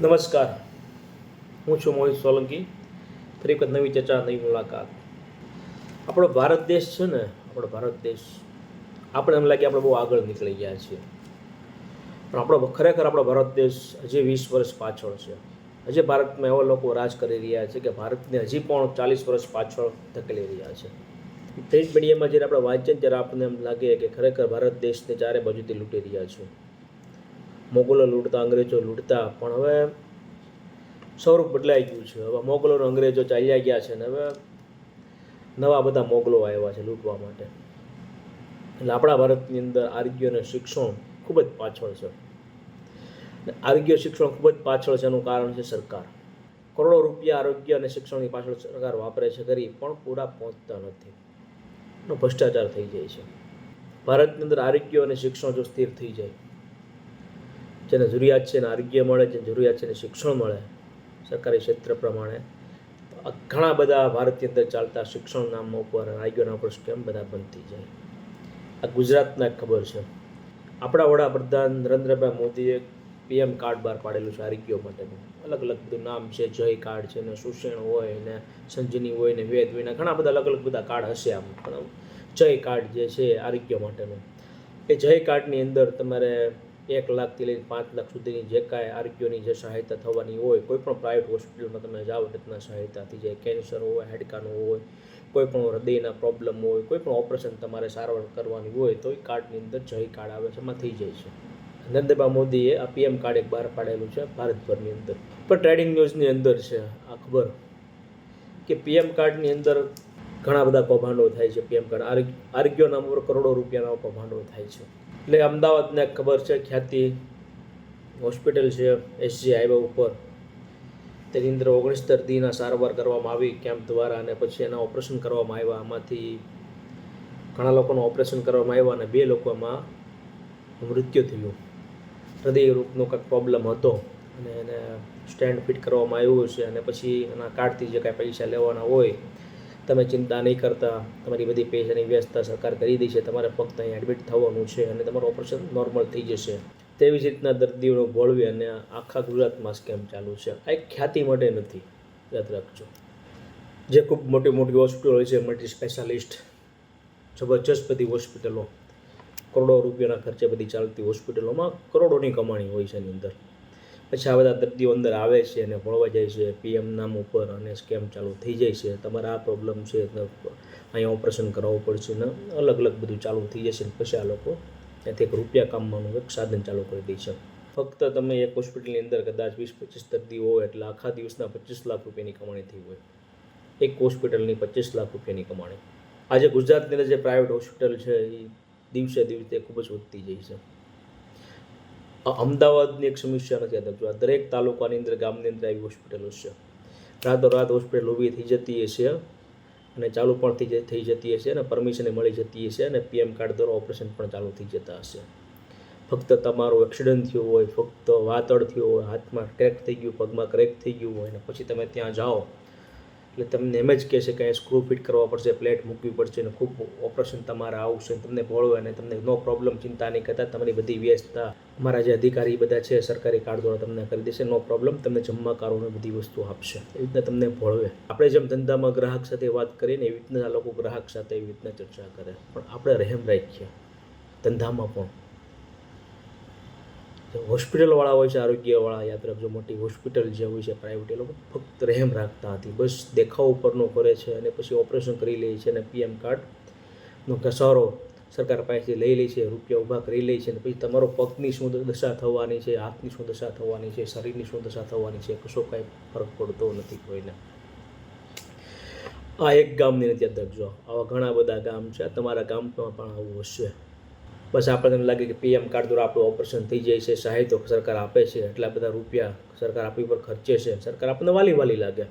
નમસ્કાર. હું છું મોહિત સોલંકી. ફરી વખત નવી ચર્ચા, નવી મુલાકાત. આપણો ભારત દેશ છે ને, આપણો ભારત દેશ, આપણે એમ લાગે આપણે બહુ આગળ નીકળી ગયા છીએ. પણ આપણો ખરેખર આપણો ભારત દેશ હજી વીસ વર્ષ પાછળ છે. હજી ભારતમાં એવા લોકો રાજ કરી રહ્યા છે કે ભારતને હજી પણ ચાલીસ વર્ષ પાછળ ધકેલી રહ્યા છે. પ્રિન્ટ મીડિયામાં જ્યારે આપણે વાંચીએ ત્યારે આપણને એમ લાગે કે ખરેખર ભારત દેશને ચારે બાજુથી લૂંટી રહ્યા છે. મોગલો લૂંટતા, અંગ્રેજો લૂંટતા, પણ હવે સ્વરૂપ બદલાઈ ગયું છે. હવે મોગલો અંગ્રેજો ચાલ્યા ગયા છે ને હવે નવા બધા મોગલો આવ્યા છે લૂંટવા માટે. એટલે આપણા ભારતની અંદર આરોગ્ય અને શિક્ષણ ખૂબ જ પાછળ છે. આરોગ્ય શિક્ષણ ખૂબ જ પાછળ છે એનું કારણ છે સરકાર. કરોડો રૂપિયા આરોગ્ય અને શિક્ષણની પાછળ સરકાર વાપરે છે કરી પણ પૂરા પહોંચતા નથી. ભ્રષ્ટાચાર થઈ જાય છે. ભારતની અંદર આરોગ્ય અને શિક્ષણ જો સ્થિર થઈ જાય જેને જરૂરિયાત છે એને આરોગ્ય મળે, જેને જરૂરિયાત છે એને શિક્ષણ મળે, સરકારી ક્ષેત્ર પ્રમાણે. ઘણા બધા ભારતની અંદર ચાલતા શિક્ષણ નામ ઉપર આરોગ્યના ઉપર સ્કેમ બધા થઈ જાય. આ ગુજરાતના ખબર છે. આપણા વડાપ્રધાન નરેન્દ્રભાઈ મોદીએ પીએમ કાર્ડ બહાર પાડેલું છે આરોગ્ય માટેનું અલગ અલગ બધું નામ છે, જય કાર્ડ છે, ને સુષેણ હોય, ને સંજીની હોય, ને વેદ હોય, ને ઘણા બધા અલગ અલગ બધા કાર્ડ હશે આમ. પણ જય કાર્ડ જે છે આરોગ્ય માટેનું. એ જય કાર્ડની અંદર તમારે એક લાખથી લઈને પાંચ લાખ સુધીની જે કાંઈ આરોગ્યની જે સહાયતા થવાની હોય, કોઈ પણ પ્રાઇવેટ હોસ્પિટલમાં તમે જાઓ રીતના સહાયતા થઈ જાય. કેન્સર હોય હાડકાનું હોય, કોઈ પણ હૃદયના પ્રોબ્લેમ હોય, કોઈ પણ ઓપરેશન તમારે સારવાર કરવાની હોય, તો એ કાર્ડની અંદર જય કાર્ડ આવે છે, એમાં થઈ જાય છે. નરેન્દ્રભાઈ મોદીએ આ પીએમ કાર્ડ એક બહાર પાડેલું છે, ભારતભરની અંદર. પણ ટ્રેડિંગ ન્યૂઝની અંદર છે, આ ખબર? કે પીએમ કાર્ડની અંદર ઘણા બધા કૌભાંડો થાય છે પીએમ કાર્ડ આરોગ્ય નામ પર કરોડો રૂપિયાના કૌભાંડો થાય છે. એટલે અમદાવાદને ખબર છે ખ્યાતિ હોસ્પિટલ છે, એસજી હાઈવે ઉપર. તેની અંદર ઓગણીસ દર્દીના સારવાર કરવામાં આવી, કેમ્પ દ્વારા અને પછી એના ઓપરેશન કરવામાં આવ્યા. આમાંથી ઘણા લોકોનું ઓપરેશન કરવામાં આવ્યા અને બે લોકોમાં મૃત્યુ થયું. હૃદય રોગનો કંઈક પ્રોબ્લેમ હતો અને એને સ્ટેન્ડ ફિટ કરવામાં આવ્યું છે અને પછી એના કાર્ડથી જે કાંઈ પૈસા લેવાના હોય તમે ચિંતા નહીં કરતા, તમારી બધી પૈસાની વ્યવસ્થા સરકાર કરી દઈ છે, તમારે ફક્ત અહીં એડમિટ થવાનું છે અને તમારું ઓપરેશન નોર્મલ થઈ જશે. તેવી જ રીતના દર્દીઓનો ભોળવી અને આખા ગુજરાતમાં સ્કેમ ચાલુ છે. આ એક ખ્યાતિ માટે નથી. યાદ રાખજો. જે ખૂબ મોટી મોટી હોસ્પિટલો હોય છે મલ્ટી સ્પેશિયાલિસ્ટ જબરજસ્ત બધી હોસ્પિટલો કરોડો રૂપિયાના ખર્ચે બધી ચાલતી હોસ્પિટલોમાં કરોડોની કમાણી હોય છે એની અંદર. પછી આ બધા દર્દીઓ અંદર આવે છે અને ભણવા જાય છે પીએમ નામ ઉપર અને સ્કેમ ચાલુ થઈ જાય છે. તમારે આ પ્રોબ્લેમ છે અહીંયા ઓપરેશન કરાવવું પડશે ને અલગ અલગ બધું ચાલુ થઈ જશે ને પછી આ લોકો ત્યાંથી એક રૂપિયા કામવાનું એક સાધન ચાલુ કરી દે છે. ફક્ત તમે એક હોસ્પિટલની અંદર કદાચ વીસ પચીસ દર્દી હોય એટલે આખા દિવસના પચીસ લાખ રૂપિયાની કમાણી થઈ હોય. એક હોસ્પિટલની પચીસ લાખ રૂપિયાની કમાણી. આજે ગુજરાતની અંદર જે પ્રાઇવેટ હોસ્પિટલ છે એ દિવસે દિવસે ખૂબ જ વધતી જાય છે. અમદાવાદની એક સમસ્યા નથી આ જો આ દરેક તાલુકાની અંદર ગામની અંદર આવી હોસ્પિટલો છે રાતો રાત હોસ્પિટલ ઊભી થઈ જતી હશે અને ચાલુ પણ થઈ થઈ જતી હશે અને પરમિશન મળી જતી હશે અને પીએમ કાર્ડ દ્વારા ઓપરેશન પણ ચાલુ થઈ જતા હશે. ફક્ત તમારું એક્સિડન્ટ થયું હોય, ફક્ત વાતળ થયું હોય, હાથમાં ક્રેક થઈ ગયું, પગમાં ક્રેક થઈ ગયું હોય અને પછી તમે ત્યાં જાઓ. એટલે તમને એમ જ કહેશે કે સ્ક્રૂ ફિટ કરવા પડશે પ્લેટ મૂકવી પડશે અને ખૂબ ઓપરેશન તમારા આવશે તમને ભોળવે અને તમને નો પ્રોબ્લેમ ચિંતા નહીં કરતા. તમારી બધી વ્યસ્તતા, અમારા જે અધિકારી બધા છે, સરકારી કાર્ડ દ્વારા તમને કરી દેશે નો પ્રોબ્લેમ તમને જમવા કારોને બધી વસ્તુ આપશે. એવી રીતના તમને ભોળવે. આપણે જેમ ધંધામાં ગ્રાહક સાથે વાત કરીએ ને એવી રીતના લોકો ગ્રાહક સાથે એવી રીતના ચર્ચા કરે. પણ આપણે રહેમ રાખીએ. ધંધામાં પણ. હોસ્પિટલવાળા હોય છે, આરોગ્યવાળા યાદ રાખજો મોટી હોસ્પિટલ જે હોય છે પ્રાઇવેટ એ લોકો ફક્ત રહેમ રાખતા હતી. બસ દેખાવ ઉપરનો કરે છે અને પછી ઓપરેશન કરી લે છે અને પીએમ કાર્ડનો ઘસારો સરકાર પાસેથી લઈ લે છે, રૂપિયા ઊભા કરી લે છે અને પછી તમારો પગની શું દશા થવાની છે, હાથની શું દશા થવાની છે, શરીરની શું દશા થવાની છે, કશો કાંઈ ફરક પડતો નથી કોઈને. આ એક ગામની નથી યાદ રાખજો આવા ઘણા બધા ગામ છે તમારા ગામમાં પણ આવું હશે. બસ આપણને એમ લાગે કે પીએમ કાર્ડ દ્વારા આપણું ઓપરેશન થઈ જાય છે સહાયતો સરકાર આપે છે, એટલા બધા રૂપિયા સરકાર આપણી પર ખર્ચે છે. સરકાર આપણને વાલી વાલી લાગે.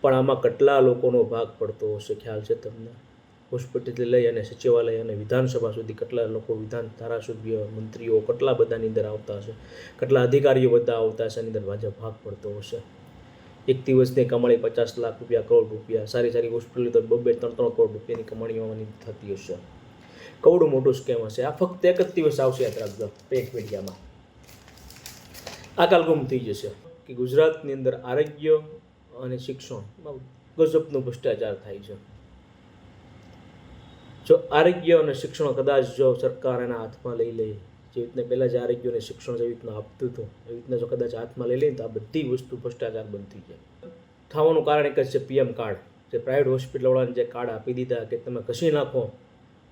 પણ આમાં કેટલા લોકોનો ભાગ પડતો હશે ખ્યાલ છે તમને? હોસ્પિટલથી લઈ અને સચિવાલય અને વિધાનસભા સુધી કેટલા લોકો વિધાન ધારાસભ્ય મંત્રીઓ કેટલા બધાની અંદર આવતા હશે? કેટલા અધિકારીઓ બધા આવતા હશે? એની અંદર ભાજપ ભાગ પડતો હશે. એક દિવસની કમાણી પચાસ લાખ રૂપિયા, કરોડ રૂપિયા, સારી સારી હોસ્પિટલ, તો બબે ત્રણ ત્રણ કરોડ રૂપિયાની કમાણીઓની થતી હશે. કવડું મોટું સ્કેમ હશે. આ ફક્ત એક જ દિવસ આવશે યાદ રાખજો પેક મીડિયામાં આકાલ ગુમ થઈ જશે કે ગુજરાતની અંદર આરોગ્ય અને શિક્ષણ ગજબનો ભ્રષ્ટાચાર થાય છે. જો આરોગ્ય અને શિક્ષણ કદાચ જો સરકાર એના હાથમાં લઈ લે જે રીતના પહેલાં જે આરોગ્ય અને શિક્ષણ જેવી રીતના આપતું હતું, એવી રીતના જો કદાચ હાથમાં લઈ લે તો આ બધી વસ્તુ ભ્રષ્ટાચાર બનતી જાય. થવાનું કારણ એક જ છે, પીએમ કાર્ડ. જે પ્રાઇવેટ હોસ્પિટલવાળાને જે કાર્ડ આપી દીધા કે તમે ઘસી નાખો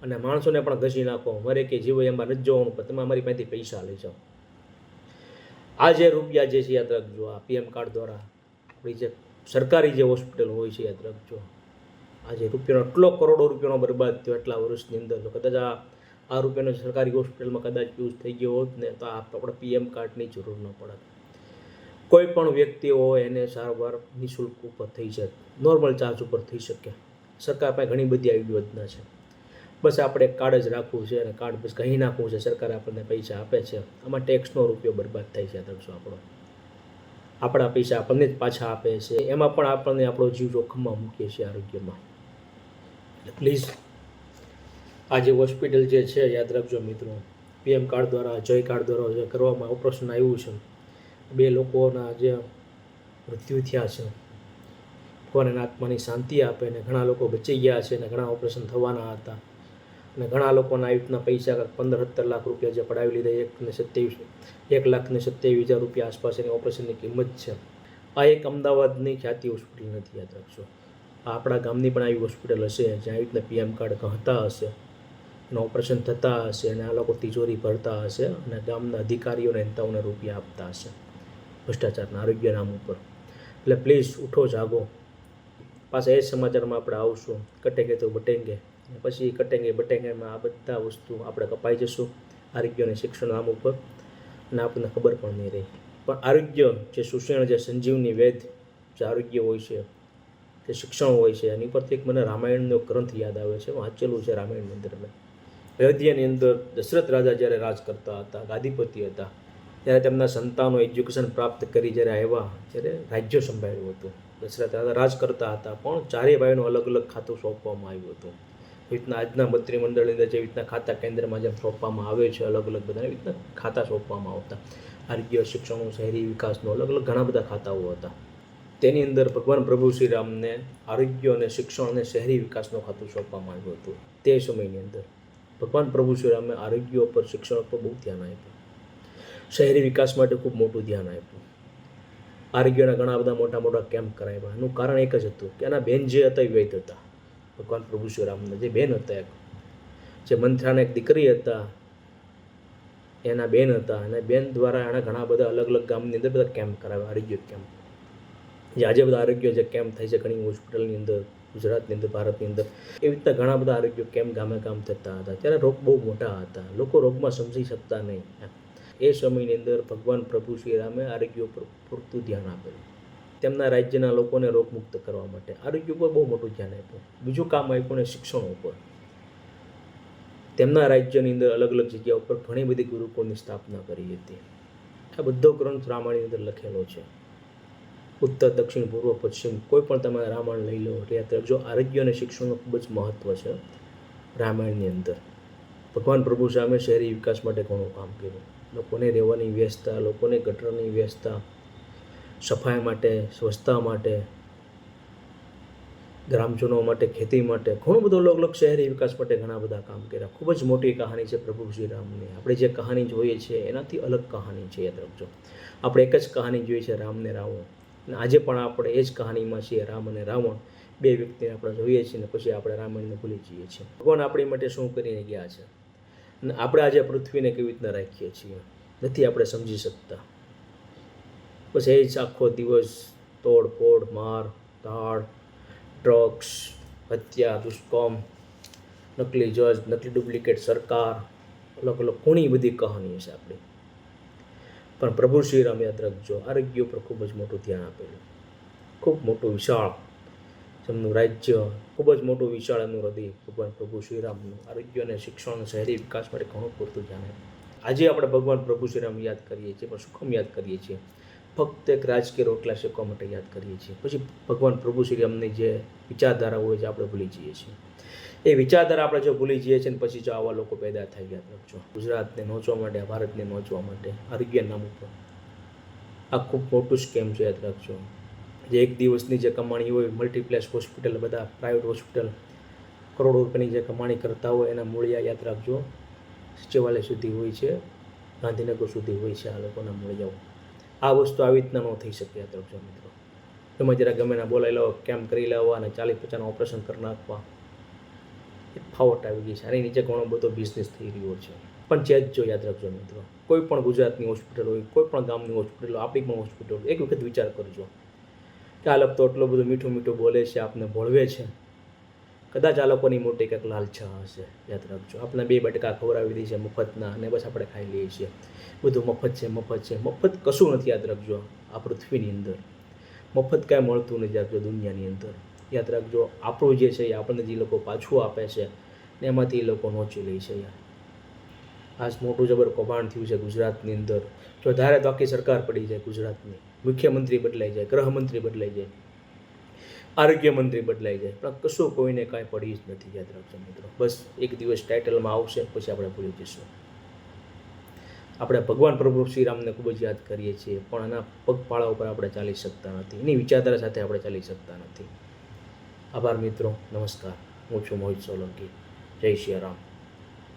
અને માણસોને પણ ઘસી નાખો. મરે કે જીવો એમાં નથી જોવાનું, પણ તમે અમારી પાસેથી પૈસા લઈ જાઓ. આ જે રૂપિયા જે છે યાદ રાખજો આ પીએમ કાર્ડ દ્વારા આપણી જે સરકારી જે હોસ્પિટલ હોય છે યાદ રાખજો આજે રૂપિયાનો એટલો કરોડો રૂપિયાનો બરબાદ થયો એટલા વર્ષની અંદર. તો કદાચ આ આ રૂપિયાનો સરકારી હોસ્પિટલમાં કદાચ યુઝ થઈ ગયો હોત ને, તો આપણે પીએમ કાર્ડની જરૂર ન પડત. કોઈ પણ વ્યક્તિ હોય એને સારવાર નિઃશુલ્ક ઉપર થઈ જાય. નોર્મલ ચાર્જ ઉપર થઈ શકે. સરકાર પાસે ઘણી બધી આવી યોજના છે. બસ આપણે એક કાર્ડ જ રાખવું છે અને કાર્ડ બસ કહી નાખવું છે, સરકાર આપણને પૈસા આપે છે. આમાં ટેક્સનો રૂપિયો બરબાદ થાય છે દર્શો આપણો. આપણા પૈસા આપણને જ પાછા આપે છે. એમાં પણ આપણને આપણો જીવ જોખમમાં મૂકીએ છીએ આરોગ્યમાં. એટલે પ્લીઝ આ જે હોસ્પિટલ જે છે, યાદ રાખજો મિત્રો. પીએમ કાર્ડ દ્વારા, જય કાર્ડ દ્વારા જે કરવામાં ઓપરેશન આવ્યું છે. બે લોકોના જે મૃત્યુ થયા છે. ભગવાન આત્માની શાંતિ આપે ને ઘણા લોકો બચી ગયા છે ને ઘણા ઓપરેશન થવાના હતા. અને ઘણા લોકોના આવી રીતના પૈસા પંદર સત્તર લાખ રૂપિયા જે પડાવી લીધા, એક ને સત્યાવીસ, એક લાખ ને સત્યાવીસ હજાર રૂપિયા આસપાસ એની ઓપરેશનની કિંમત છે. આ એક અમદાવાદની ખ્યાતિ હોસ્પિટલ નથી યાદ રાખશો. આ આપણા ગામની પણ આવી હોસ્પિટલ હશે, જ્યાં આવી રીતના પીએમ કાર્ડ કહેતા હશે, એનું ઓપરેશન થતા હશે અને આ લોકો તિજોરી ભરતા હશે અને ગામના અધિકારીઓને નેતાઓને રૂપિયા આપતા હશે. ભ્રષ્ટાચારના આરોગ્ય નામ ઉપર. એટલે પ્લીઝ ઉઠો, જાગો. પાછા એ સમાચારમાં આપણે આવશું. કે તો બટેંગે. પછી કટેંગે, બટેંગેમાં આ બધા વસ્તુ આપણે કપાઈ જશું આરોગ્ય અને શિક્ષણ નામ ઉપર. અને આપણને ખબર પણ નહીં રહી. પણ આરોગ્ય જે સુષેણ, જે સંજીવની વેદ, જે આરોગ્ય હોય છે, જે શિક્ષણ હોય છે, એની પરથી એક મને રામાયણનો ગ્રંથ યાદ આવે છે, વાંચેલું છે રામાયણની અંદર મેં. અયોધ્યાની અંદર દશરથ રાજા જ્યારે રાજ કરતા હતા, ગાદીપતિ હતા, ત્યારે તેમના સંતાનો એજ્યુકેશન પ્રાપ્ત કરી જ્યારે આવ્યા, ત્યારે રાજ્ય સંભાળ્યું હતું. દશરથ રાજા રાજ કરતા હતા, પણ ચારેય ભાઈનું અલગ અલગ ખાતું સોંપવામાં આવ્યું હતું. રીતના આજના મંત્રીમંડળની અંદર જેવી રીતના ખાતા કેન્દ્રમાં જેમ સોંપવામાં આવે છે, અલગ અલગ બધા રીતના ખાતા સોંપવામાં આવતા. આરોગ્ય શિક્ષણ શહેરી વિકાસનો અલગ અલગ ઘણા બધા ખાતાઓ હતા. તેની અંદર ભગવાન પ્રભુ શ્રી રામને આરોગ્ય અને શિક્ષણ અને શહેરી વિકાસનું ખાતું સોંપવામાં આવ્યું હતું. તે સમયની અંદર ભગવાન પ્રભુ શ્રી રામે આરોગ્ય ઉપર, શિક્ષણ ઉપર બહુ ધ્યાન આપ્યું. શહેરી વિકાસ માટે ખૂબ મોટું ધ્યાન આપ્યું. આરોગ્યના ઘણા બધા મોટા મોટા કેમ્પ કરાવ્યા. એનું કારણ એક જ હતું કે એના બેન જે હતા એ વૈદ હતા. ભગવાન પ્રભુ શ્રી રામના જે બેન હતા એક, જે મંથરાના એક દીકરી હતા, એના બેન હતા અને બેન દ્વારા એણે ઘણા બધા અલગ અલગ ગામની અંદર બધા કેમ્પ કરાવ્યા, આરોગ્ય કેમ્પ જે આજે બધા આરોગ્ય જે કેમ્પ થાય છે, ઘણી હોસ્પિટલની અંદર, ગુજરાતની અંદર, ભારતની અંદર, એવી રીતના ઘણા બધા આરોગ્ય કેમ્પ ગામે ગામ થતા હતા. ત્યારે રોગ બહુ મોટા હતા. લોકો રોગમાં સમજી શકતા નહીં. એ સમયની અંદર ભગવાન પ્રભુ શ્રી રામે આરોગ્ય ઉપર પૂરતું ધ્યાન આપેલું. તેમના રાજ્યના લોકોને રોગમુક્ત કરવા માટે. આરોગ્ય ઉપર બહુ મોટું ધ્યાન આપ્યું. બીજું કામ આપ્યું ને શિક્ષણ ઉપર. તેમના રાજ્યની અંદર અલગ અલગ જગ્યા ઉપર ઘણી બધી ગુરુકુળની સ્થાપના કરી હતી. આ બધો ગ્રંથ રામાયણની અંદર લખેલો છે. ઉત્તર, દક્ષિણ, પૂર્વ, પશ્ચિમ કોઈ પણ તમે રામાયણ લઈ લો યાદ રાખજો આરોગ્ય અને શિક્ષણનું ખૂબ જ મહત્ત્વ છે રામાયણની અંદર. ભગવાન પ્રભુ સામે શહેરી વિકાસ માટે ઘણું કામ કર્યું. લોકોને રહેવાની વ્યવસ્થા, લોકોને ગટરની વ્યવસ્થા સફાઈ માટે, સ્વચ્છતા માટે, ગ્રામજનો માટે, ખેતી માટે, ઘણું બધું અલગ અલગ શહેરી વિકાસ માટે ઘણા બધા કામ કર્યા. ખૂબ જ મોટી કહાની છે પ્રભુ શ્રી રામની આપણે જે કહાની જોઈએ છીએ એનાથી અલગ કહાની છે, યાદ રાખજો. આપણે એક જ કહાની જોઈએ છે રામને રાવણ. અને આજે પણ આપણે એ જ કહાનીમાં છીએ, રામ અને રાવણ. બે વ્યક્તિને આપણે જોઈએ છીએ ને પછી આપણે રામાયણને ભૂલી જઈએ છીએ. ભગવાન આપણી માટે શું કરીને ગયા છે? અને આપણે આજે પૃથ્વીને કેવી રીતના રાખીએ છીએ? નથી આપણે સમજી શકતા. બસ એ જ આખો દિવસ તોડફોડ માર, ધાડ, ડ્રગ્સ, હત્યા, દુષ્કર્મ, નકલી જજ, નકલી ડુપ્લિકેટ સરકાર, અલગ અલગ ઘણી બધી કહાનીઓ છે આપણી. પણ પ્રભુ શ્રીરામ યાદ રાખજો આરોગ્ય ઉપર ખૂબ જ મોટું ધ્યાન આપેલું. ખૂબ મોટું વિશાળ. એમનું રાજ્ય ખૂબ જ મોટું વિશાળ એમનું હૃદય. ભગવાન પ્રભુ શ્રીરામનું આરોગ્ય અને શિક્ષણ શહેરી વિકાસ માટે ઘણું પૂરતું ધ્યાન આજે આપણે ભગવાન પ્રભુ શ્રીરામ યાદ કરીએ છીએ, પણ સુખમ યાદ કરીએ છીએ? ફક્ત એક રાજકીય રોટલા શેકવા માટે યાદ કરીએ છીએ. પછી ભગવાન પ્રભુ શ્રી અમને જે વિચારધારા હોય છે, આપણે ભૂલી જઈએ છીએ. એ વિચારધારા આપણે જો ભૂલી જઈએ છીએ ને પછી જો આવા લોકો પેદા થઈ યાદ રાખજો ગુજરાતને નોચવા માટે, ભારતને નોચવા માટે આરોગ્ય નામ ઉપર. આ ખૂબ મોટું સ્કેમ છે, યાદ રાખજો. જે એક દિવસની જે કમાણી હોય મલ્ટીપ્લેક્સ હોસ્પિટલ બધા પ્રાઇવેટ હોસ્પિટલ કરોડો રૂપિયાની જે કમાણી કરતા હોય, એના મૂળિયા યાદ રાખજો. સચિવાલય સુધી હોય છે, ગાંધીનગર સુધી હોય છે આ લોકોના મૂળિયાઓ. આ વસ્તુ આવી રીતના ન થઈ શકે યાદ મિત્રો. તમે જરા ગમે ના બોલાવી લો, કેમ કરી લેવા અને ચાલીસ પચાસનું ઓપરેશન કરી નાખવા. એક ફાવટ આવી ગઈ છે. આની નીચે ઘણો બધો બિઝનેસ થઈ રહ્યો છે. પણ જે જો યાદ રાખજો મિત્રો. કોઈ પણ ગુજરાતની હોસ્પિટલ હોય, કોઈ પણ ગામની હોસ્પિટલ હોય, આપણી પણ હોસ્પિટલ હોય, એક વખત વિચાર કરજો. કે આ લગતો એટલું બધું મીઠું મીઠું બોલે છે, આપને ભોળવે છે. કદાચ આ લોકોની મોટી કંઈક લાલચા હશે, યાદ રાખજો. આપણે બે બટકા ખવડાવી દીધી છે મફતના અને બસ આપણે ખાઈ લઈએ છીએ. બધું મફત છે મફત છે. મફત કશું નથી, યાદ રાખજો, આ પૃથ્વીની અંદર. મફત કાંઈ મળતું નથી રાખજો, દુનિયાની અંદર. યાદ રાખજો, આપણું જે છે એ આપણને જે લોકો પાછું આપે છે, ને એમાંથી એ લોકો નોચી લે છે યાર. આજ મોટું જબર કૌભાંડ થયું છે ગુજરાતની અંદર. જો ધારે તો આખી સરકાર પડી જાય ગુજરાતની. મુખ્યમંત્રી બદલાઈ જાય, ગૃહમંત્રી બદલાઈ જાય. આરોગ્ય મંત્રી બદલાઈ જાય. પણ કશું કોઈને કાંઈ પડી જ નથી, યાદ રાખજો મિત્રો. બસ એક દિવસ ટાઇટલમાં આવશે, પછી આપણે ભૂલી જઈશું. આપણે ભગવાન પ્રભુ શ્રીરામને ખૂબ જ યાદ કરીએ છીએ, પણ એના પગપાળા ઉપર આપણે ચાલી શકતા નથી. એની વિચારધારા સાથે આપણે ચાલી શકતા નથી. આભાર મિત્રો, નમસ્કાર. હું છું મોહિત સોલંકી. જય શ્રી રામ.